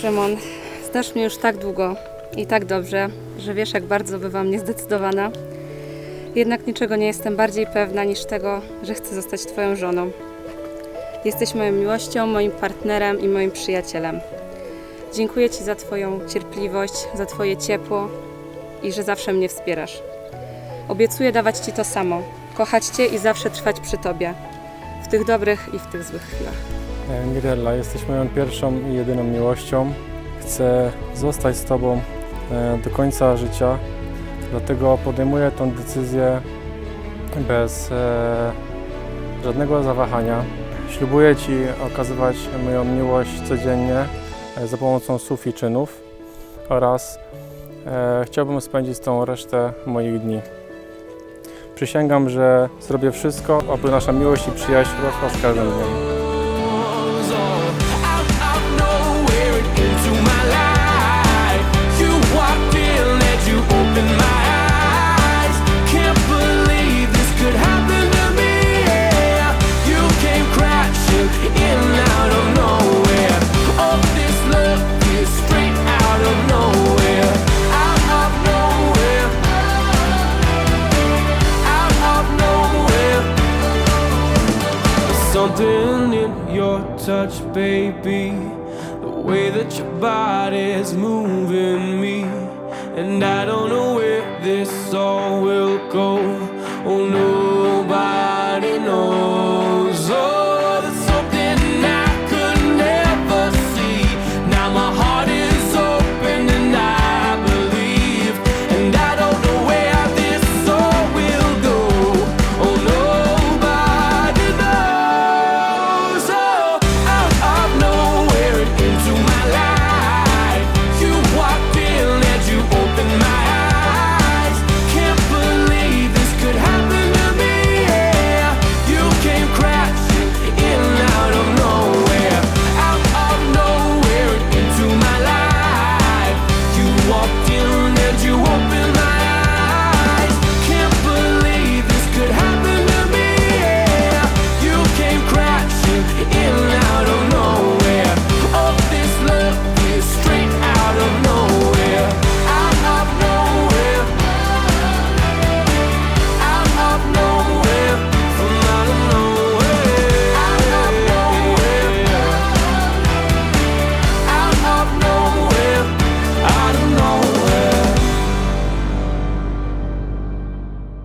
Szymon, znasz mnie już tak długo i tak dobrze, że wiesz, jak bardzo bywam niezdecydowana. Jednak niczego nie jestem bardziej pewna niż tego, że chcę zostać Twoją żoną. Jesteś moją miłością, moim partnerem i moim przyjacielem. Dziękuję Ci za Twoją cierpliwość, za Twoje ciepło i że zawsze mnie wspierasz. Obiecuję dawać Ci to samo, kochać Cię i zawsze trwać przy Tobie, w tych dobrych i w tych złych chwilach. E, Mirella, jesteś moją pierwszą i jedyną miłością. Chcę zostać z Tobą e, do końca życia, dlatego podejmuję tę decyzję bez e, żadnego zawahania. Ślubuję Ci okazywać moją miłość codziennie za pomocą słów i czynów oraz chciałbym spędzić tą resztę moich dni. Przysięgam, że zrobię wszystko, aby nasza miłość i przyjaźń rosła z każdym dniem. Something in your touch, baby. The way that your body's moving me. And I don't you open